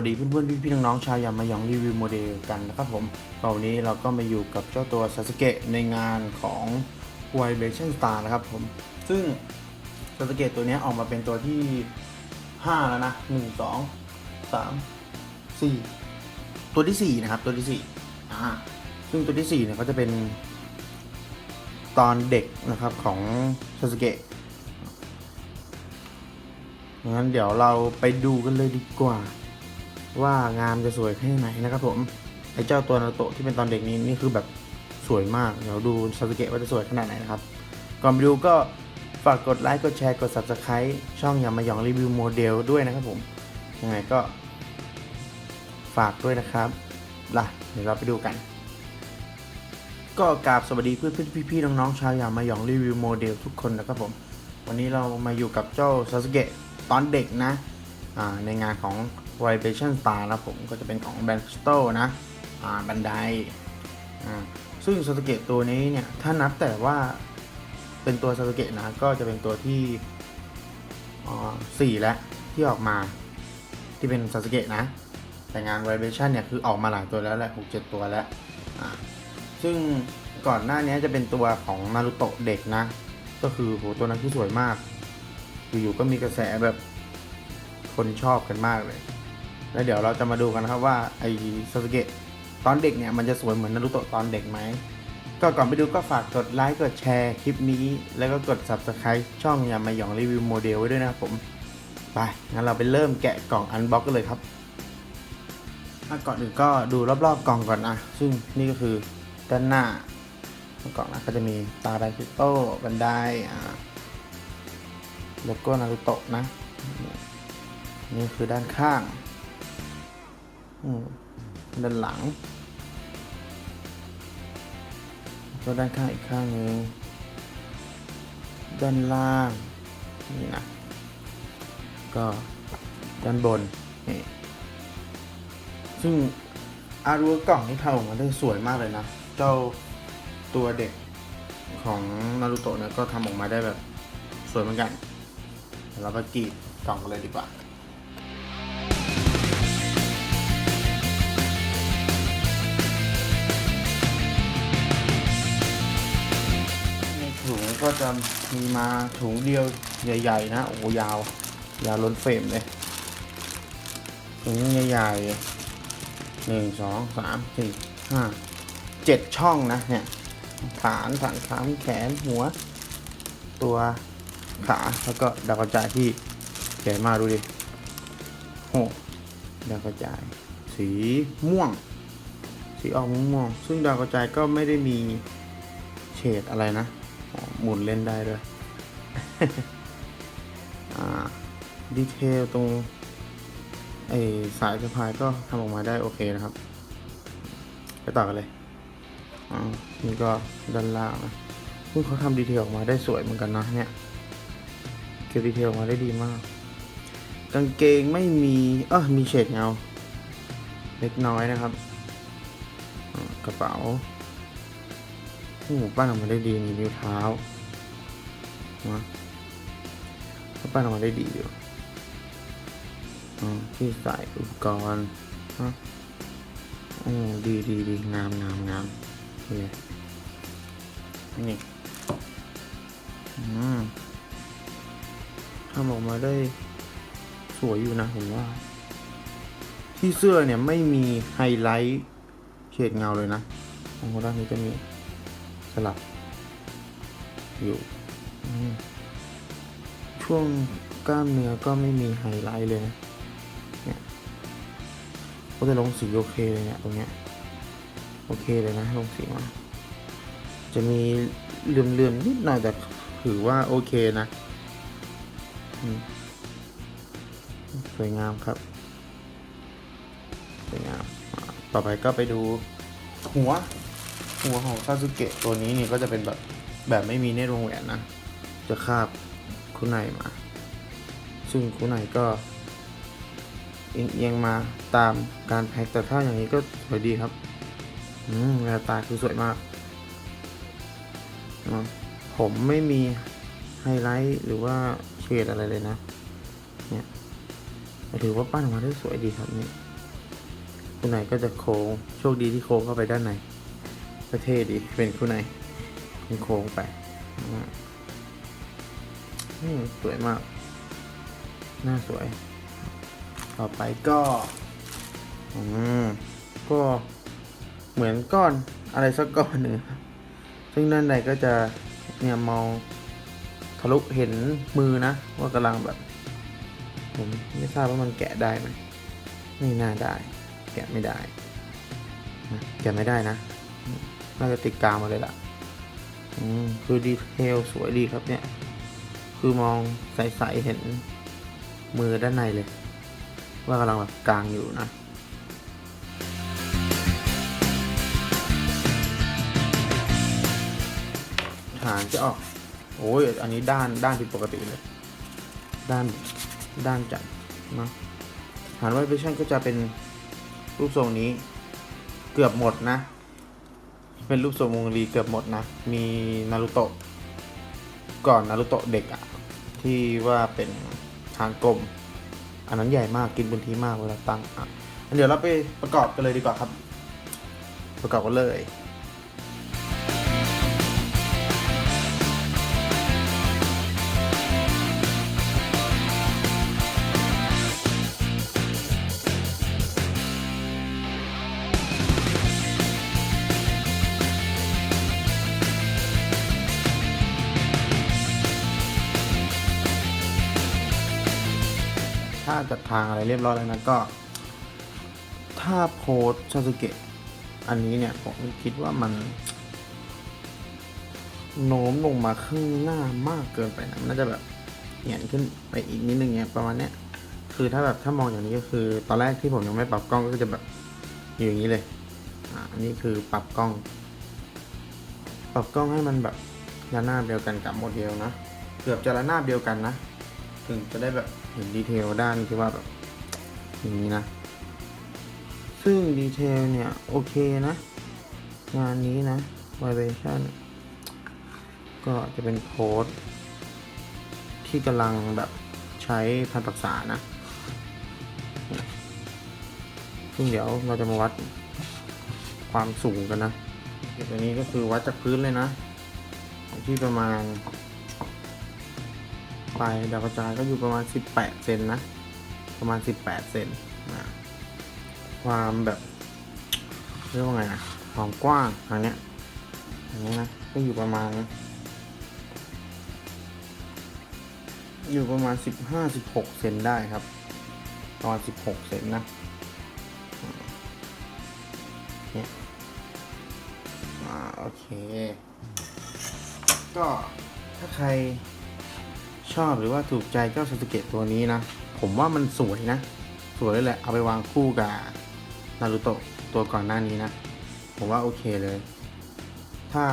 วัสดีเพื่อนๆ พี่ๆ น้องๆ ชาวยามายองรีวิวโมเดลกันนะครับผมวันนี้เราก็มาอยู่กับเจ้าตัวซาสเกะในงานของ Vibration Star นะครับผม ซึ่งซาสเกะตัวนี้ออกมาเป็นตัวที่ 5 แล้วนะ 1 2 3 4 ตัวที่ 4 นะครับตัวที่ 4 อ่า ซึ่งตัวที่ 4 เนี่ยก็จะเป็นตอนเด็กนะครับของซาสเกะงั้นเดี๋ยวเราไปดูกันเลยดีกว่า ว่างามจะสวยแค่ไหนนะครับผมไอ้เจ้าตัวนารโตะที่เป็นตอนเด็กนี้นี่คือแบบสวยมากเดี๋ยวดูซาสึเกะว่าจะสวยขนาดไหนนะครับก่อนไปดูก็ฝากกดไลค์กดแชร์กด subscribe ช่องยามาหยองรีวิวโมเดลด้วยนะครับผมยังไงก็ฝากด้วยนะครับล่ะเดี๋ยวเราไปดูกัน ก็กราบสวัสดีเพื่อนๆพี่ๆน้องๆชาวยามาหยองรีวิวโมเดลทุกคนนะครับผม วันนี้เรามาอยู่กับเจ้าซาสึเกะตอนเด็กนะในงานของ Vibration Star นะผมก็จะเป็นของแบรนด์ c r y s t a l นะอ่าบันไดอ่าซึ่งซาสึเกะตัวนี้เนี่ย ถ้านับแต่ว่าเป็นตัวซาสึเกะนะ ก็จะเป็นตัวที่อ่าสี่แล้วที่ออกมาที่เป็นซาสึเกะนะ แต่งาน Vibration เนี่ย คือออกมาหลายตัวแล้วแหละหกเจ็ดตัวแล้ว ซึ่งก่อนหน้านี้จะเป็นตัวของนารูโตะเด็กนะ ก็คือโหตัวนั้นคือสวยมาก อยู่ๆก็มีกระแสแบบคนชอบกันมากเลย แล้วเดี๋ยวเราจะมาดูกันนะครับว่าไอ้ซาสึเกะตอนเด็กเนี่ยมันจะสวยเหมือนนารูโตะตอนเด็กไหมก็ก่อนไปดูก็ฝากกดไลค์กดแชร์คลิปนี้ แล้วก็กด subscribe ช่องยามาหยองรีวิวโมเดลไว้ด้วยนะครับผม ไป งั้นเราไปเริ่มแกะกล่องอันบ็อกกันเลยครับก่อนอื่นก็ดูรอบๆกล่องก่อนนะซึ่งนี่ก็คือด้านหน้ากล่องนะก็จะมีตาไดฟิโต้บันไดอ่าโลโก้นารูโตะนะ นี่คือด้านข้าง ด้านหลังแล้วก็ด้านข้างอีกข้างหนึงด้านล่างนี่นะก็ด้านบนนี่ซึ่งอารัวกล่องที่ทำออกมาได้สวยมากเลยนะ เจ้าตัวเด็กของนารูโตะเนี่ยก็ทำออกมาได้แบบสวยเหมือนกันเดี๋ยวเราไปกรีดกล่องกันเลยดีกว่า จะมีมาถุงเดียวใหญ่ ๆ นะ โอ้ยาว ยาวล้นเฟรมเลยถุงใหญ่ๆหนึ่งสองสามสี่ห้าเจ็ดช่องนะเนี่ยฐานฐานขาแขนหัว ตัวขาแล้วก็ดาวกระจายที่ใหญ่มากดูดิโอ้ดาวกระจาย สีม่วง สีออกม่วงซึ่งดาวกระจายก็ไม่ได้มีเฉดอะไรนะ หมุนเล่นได้ด้วยดีเทลตรงไอสายสะพายก็ทำออกมาได้โอเคนะครับ ไปต่อกันเลยนี่ก็ด้านล่างนะซึ่งเขาทำดีเทลออกมาได้สวยเหมือนกันนะเนี่ย เก็บดีเทลออกมาได้ดีมาก กางเกงไม่มี เออมีเฉดเงา เล็กน้อยนะครับ กระเป๋า โอ้ปั้นออกมาได้ดีนี่นิ้วเท้านะปั้นออกมาได้ดีอยู่ที่ใส่อุปกรณ์ฮะโอ้ดีดีดีงามงามงามนี่นี่ทำออกมาได้สวยอยู่นะผมว่า ที่เสื้อเนี่ยไม่มีไฮไลท์เฉดเงาเลยนะตรงด้านนี้จะมี สลับอยู่ช่วงกล้ามเนื้อก็ไม่มีไฮไลท์เลยนะเนี่ยก็จะลงสีโอเคเลยเนี่ยตรงเนี้ยโอเคเลยนะลงสีมาจะมีเหลื่อมๆนิดหน่อยแต่ถือว่าโอเคนะสวยงามครับสวยงาม ต่อไปก็ไปดูหัว หัวของซาสึเกะตัวนี้นี่ก็จะเป็นแบบแบบไม่มีเนตรวงแหวนนะ จะคาบคู่ในมา ซึ่งคู่ในก็เอียงมาตามการแพ็คแต่ถ้าอย่างนี้ก็สวยดีครับอืมแววตาคือสวยมากอ่าผมไม่มีไฮไลท์หรือว่าเฉดอะไรเลยนะ เนี่ยถือว่าปั้นออกมาได้สวยดีครับนี่คู่ไหนก็จะโค้ง โชคดีที่โค้งเข้าไปด้านใน ประเทศดี เป็นคู่ไหนโค้งไปอืมสวยมาก หน้าสวย ต่อไปก็อืมก็เหมือนก้อนอะไรสักก้อนหนึ่งซึ่งด้านในก็จะเนี่ยมองทะลุเห็นมือนะ ว่ากำลังแบบ ผมไม่ทราบว่ามันแกะได้ไหมไม่น่าได้ แกะไม่ได้ แกะไม่ได้นะ น่าจะติดกาวมาเลยล่ะคือดีเทลสวยดีครับเนี่ย คือมองใสๆเห็นมือด้านในเลย ว่ากำลังแบบกลางอยู่นะฐานจะออก โอ้ย อันนี้ด้านด้านผิดปกติเลย ด้านด้านจัดนะฐานไวเบชั่นก็จะเป็นรูปทรงนี้เกือบหมดนะ เป็นรูปทรงวงรีเกือบหมดนะ มีนารูโตะก่อนนารูโตะเด็กอะที่ว่าเป็นทางกลม อันนั้นใหญ่มากกินพื้นที่มากเวลาตั้งอะเดี๋ยวเราไปประกอบกันเลยดีกว่าครับ ประกอบกันเลย จัดทางอะไรเรียบร้อยแล้วนะก็ ถ้าโพสชาสุเกะอันนี้เนี่ยผมคิดว่ามัน โน้มลงมาข้างหน้ามากเกินไปนะมันน่าจะแบบเหยียนขึ้นไปอีกนิดนึงเนี่ยประมาณเนี้ยคือถ้าแบบถ้ามองอย่างนี้ก็คือ ตอนแรกที่ผมยังไม่ปรับกล้องก็จะแบบอยู่อย่างนี้เลยอ่าอันนี้คือปรับกล้อง ปรับกล้องให้มันแบบระนาบเดียวกันกับโมเดลนะเกือบจะระนาบเดียวกันนะ ถึงจะได้แบบเห็นดีเทลด้านที่ว่าแบบอย่างนี้นะ ซึ่งดีเทลเนี่ย โอเคนะ งานนี้นะ vibration ก็จะเป็นโค้ดที่กำลังแบบใช้พันปรักษานะ ซึ่งเดี๋ยวเราจะมาวัดความสูงกันนะตัวนี้ก็คือวัดจากพื้นเลยนะ ที่ประมาณ ปดาวกระจายก็อยู่ประมาณ 18 เซนนะ ประมาณ 18 เซนนะความแบบเรียกว่าไงนะความกว้างทางเนี้ยอย่างเงี้ยนะก็อยู่ประมาณ อยู่ประมาณ 15-16 เซนได้ครับประมาณ 16 เซนนะเนี่ยอ่าโอเค ก็ถ้าใคร ชอบหรือว่าถูกใจเจ้าซาสึเกะตัวนี้นะ ผมว่ามันสวยนะ สวยเลยแหละ เอาไปวางคู่กับนารูโตะตัวก่อนหน้านี้นะ ผมว่าโอเคเลย ถ้า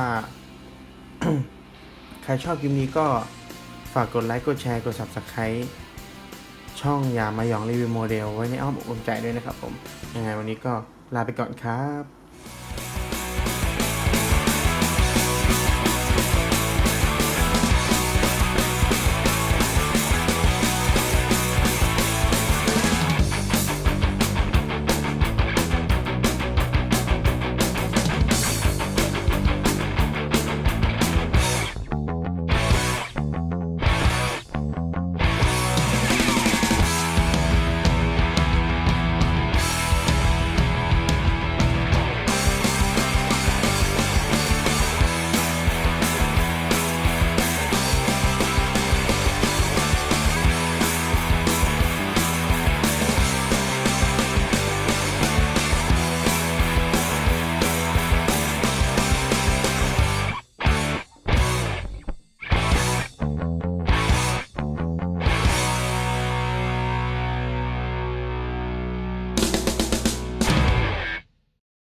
ใครชอบคลิปนี้ก็ฝากกดไลค์ กดแชร์ กด subscribe ช่องยามายองรีวิวโมเดลไว้ในอ้อมอกอุ่นใจด้วยนะครับผม ยังไงวันนี้ก็ลาไปก่อนครับ